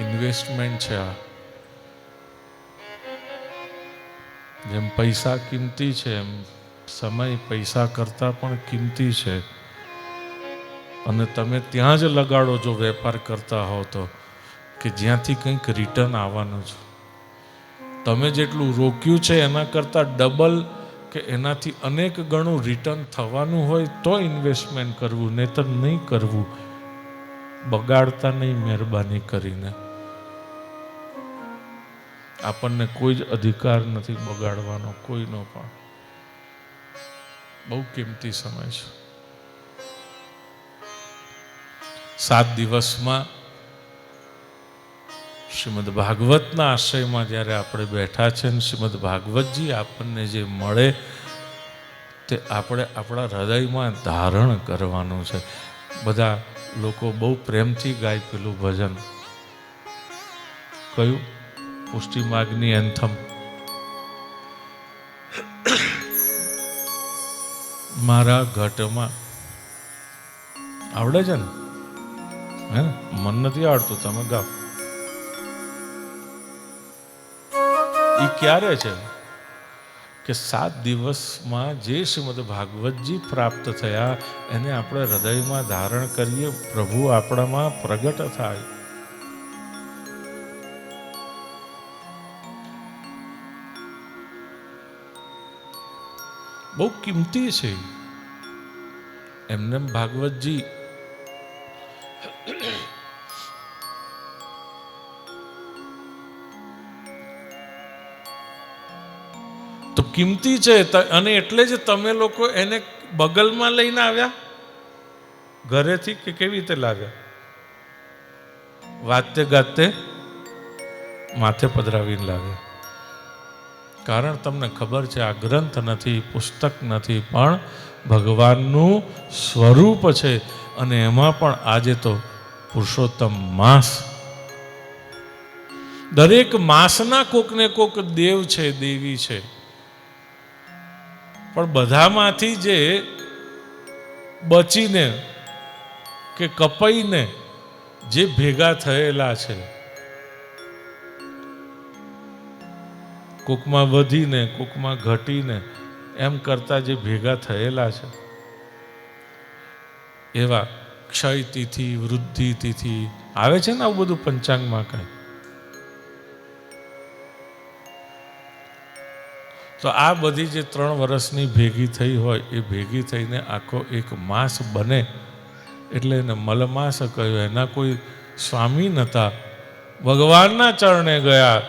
Investment છે આ. જેમ પૈસા કિંમતી છે, એમ સમય પૈસા કરતાં પણ કિંમતી છે. અને તમે ત્યાં જ લગાડો જો વેપાર કરતા હો તો, કે જ્યાંથી કંઈક રિટર્ન આવવાનું છે. તમે જેટલું રોક્યું છે, એના કરતાં ડબલ કે એનાથી અનેક ગણું રિટર્ન થવાનું હોય તો ઇન્વેસ્ટમેન્ટ કરવું, નહીતર નહીં કરવું. બગાડતા નહીં મહેરબાની કરીને. આપણને કોઈ જ અધિકાર નથી બગાડવાનો, કોઈનો પણ. બહુ કિંમતી સમય છે. સાત દિવસમાં શ્રીમદ ભાગવતના આશયમાં જ્યારે આપણે બેઠા છે ને શ્રીમદ ભાગવતજી આપણને જે મળે તે આપણે આપણા હૃદયમાં ધારણ કરવાનું છે. બધા લોકો બહુ પ્રેમથી ગાય પેલું ભજન. કયું? પુષ્ટિ માર્ગની એન્થમ. મારા ઘટમાં આવડે છે ને? હે? ને મન નથી આવડતું, તમે ગાઓ. એ ક્યારે છે? કે સાત દિવસમાં જે શ્રીમદ ભાગવતજી પ્રાપ્ત થયા, એને આપણે હૃદયમાં ધારણ કરીએ, પ્રભુ આપણામાં પ્રગટ થાય. બહુ કિંમતી છે. એમને ભાગવતજી તો કિંમતી છે. અને એટલે જ તમે લોકો એને બગલમાં લઈને આવ્યા? ઘરેથી કે કેવી રીતે લાવ્યા? વાતે ગાતે માથે પધરાવીને લાવ્યા. કારણ તમને ખબર છે, આ ગ્રંથ નથી, પુસ્તક નથી, પણ ભગવાનનું સ્વરૂપ છે અને એમાં પણ આજે તો પુરુષોત્તમ માસ. દરેક માસના કોકને કોક દેવ છે, દેવી છે. પણ બધામાંથી જે બચીને કે કપાઈને જે ભેગા થયેલા છે કોકમાં વધીને, કોકમાં ઘટીને, એમ કરતા જે ભેગા થયેલા છે. એવા ક્ષય તિથિ વૃદ્ધિ તિથિ આવે છે ને આવું બધું પંચાંગમાં કાંઈ? તો આ બધી જે ત્રણ વર્ષની ભેગી થઈ હોય, એ ભેગી થઈને આખો એક માસ બને. એટલે એને મલમાસ કહ્યું. એના કોઈ સ્વામી નહોતા ભગવાનના ચરણે ગયા.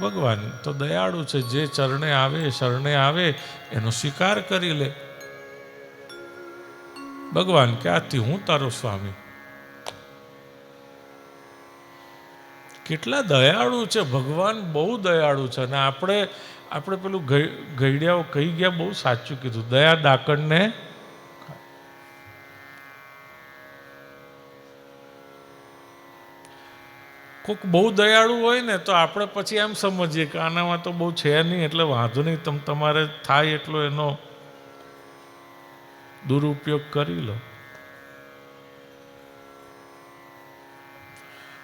ભગવાન, તો દયાળુ છે, જે ચરણે આવે, શરણે આવે, એનો સ્વીકાર કરી લે. ભગવાન કે આથી હું તારો સ્વામી? કેટલા દયાળુ છે, ભગવાન બહુ દયાળુ છે, અને આપણે આપણે પેલું ગઈ- ગઈડિયાઓ કહી ગયા, બહુ સાચું કીધું. દયા ડાકણને કોઈક બહુ દયાળુ હોય ને તો આપણે પછી એમ સમજીએ કે આનામાં તો બહુ છે નહીં, એટલે વાંધો નહીં, તમ તમારે થાય એટલો એનો દુરુપયોગ કરી લો.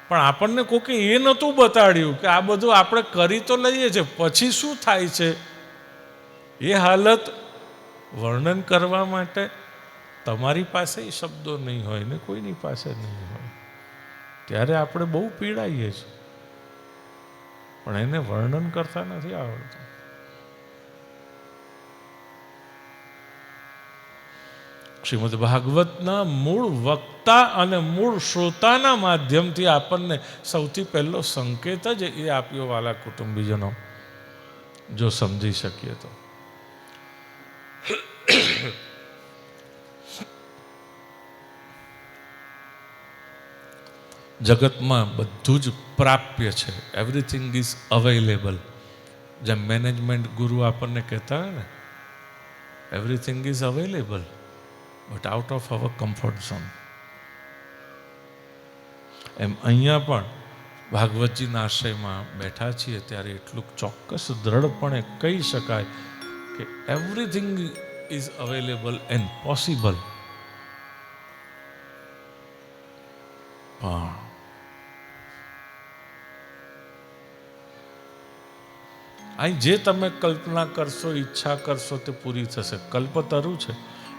પણ આપણને કોકે એ નહોતું બતાડ્યું કે આ બધું આપણે કરી તો લઈએ છીએ, પછી શું થાય છે? એ હાલત વર્ણન કરવા માટે તમારી પાસે એ શબ્દો નહીં હોય ને કોઈની પાસે નહીં હોય. ત્યારે આપણે બહુ પીડાઈએ છીએ. પણ એને વર્ણન કરતા નથી આવડતું. શ્રીમદ ભાગવતના મૂળ વક્તા અને મૂળ શ્રોતાના માધ્યમથી આપણને સૌથી પહેલો સંકેત જ એ આપ્યો વાલા કુટુંબીજનો. જો સમજી શકીએ તો. જગતમાં બધું જ પ્રાપ્ય છે. એવરીથિંગ ઇઝ અવેલેબલ જેમ મેનેજમેન્ટ ગુરુ આપણને કહેતા હોય ને everything is available but out of our comfort zone એમ અહીંયા પણ ભાગવતજીના આશ્રયમાં બેઠા છીએ ત્યારે એટલું ચોક્કસ દ્રઢપણે કહી શકાય કે everything is available and possible પણ અહીં જે તમે કલ્પના કરશો, ઈચ્છા કરશો તે પૂરી થશે. કલ્પતરુ છે.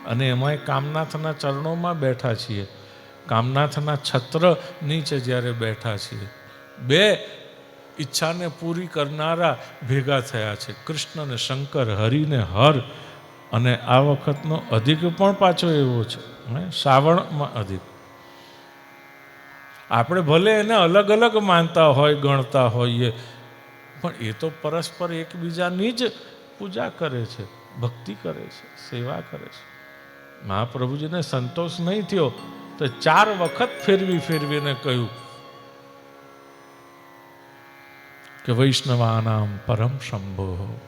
અને એમાંય કામનાથના ચરણોમાં બેઠા છીએ. કામનાથના છત્ર નીચે જ્યારે બેઠા છીએ. બે ઈચ્છાને પૂરી કરનારા ભેગા થયા છે. કૃષ્ણને શંકર, હરિને હર અને આ વખતનો અધિક પણ પાછો એવો છે? શ્રાવણમાં અધિક. આપણે ભલે એને અલગ અલગ માનતા હોય, ગણતા હોઈએ પણ એ તો પરસ્પર એકબીજાની જ પૂજા કરે છે, ભક્તિ કરે છે, સેવા કરે છે. મહાપ્રભુજીને સંતોષ નહીં થયો તો ચાર વખત ફેરવી ફેરવીને કહ્યું કે વૈષ્ણવાનામ પરમ શંભો.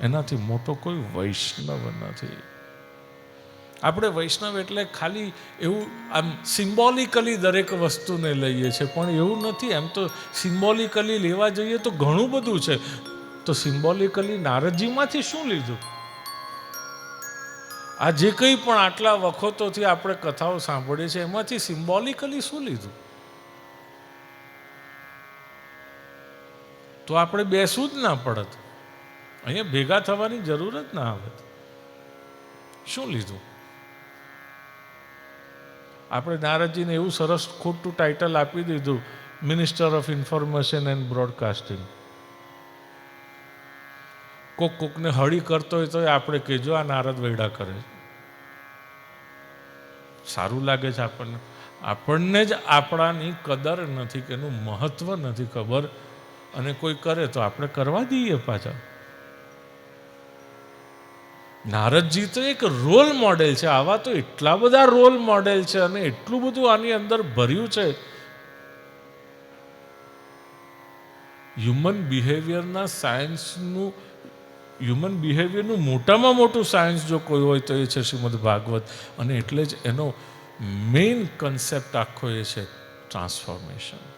એનાથી મોટો કોઈ વૈષ્ણવ નથી. આપણે વૈષ્ણવ એટલે ખાલી એવું આમ સિમ્બોલિકલી દરેક વસ્તુને લઈએ છીએ, પણ એવું નથી. એમ તો સિમ્બોલિકલી લેવા જઈએ તો ઘણું બધું છે. તો સિમ્બોલિકલી નારદજીમાંથી શું લીધું? આ જે કંઈ પણ આટલા વખતોથી આપણે કથાઓ સાંભળીએ છીએ, એમાંથી સિમ્બોલિકલી શું લીધું? તો આપણે બેસવું જ ના પડત. અહીંયા ભેગા થવાની જરૂર જ ના આવત શું લીધું? આપણે નારદજીને એવું સરસ ખોટું ટાઇટલ આપી દીધું minister of information and broadcasting કોક કોકને હળી કરતો હોય તો આપણે કહેજો આ નારદ વૈડા કરે સારું લાગે છે આપણને. આપણને જ આપણાની કદર નથી, કે એનું મહત્વ નથી ખબર. અને કોઈ કરે તો આપણે કરવા દઈએ પાછા. નારદજી તો એક રોલ મોડેલ છે. આવા તો એટલા બધા રોલ મોડેલ છે અને એટલું બધું આની અંદર ભર્યું છે. હ્યુમન બિહેવિયરના સાયન્સનું હ્યુમન બિહેવિયરનું મોટામાં મોટું સાયન્સ જો કોઈ હોય તો એ છે શ્રીમદ ભાગવત. અને એટલે જ એનો મેઇન કન્સેપ્ટ આખો એ છે ટ્રાન્સફોર્મેશન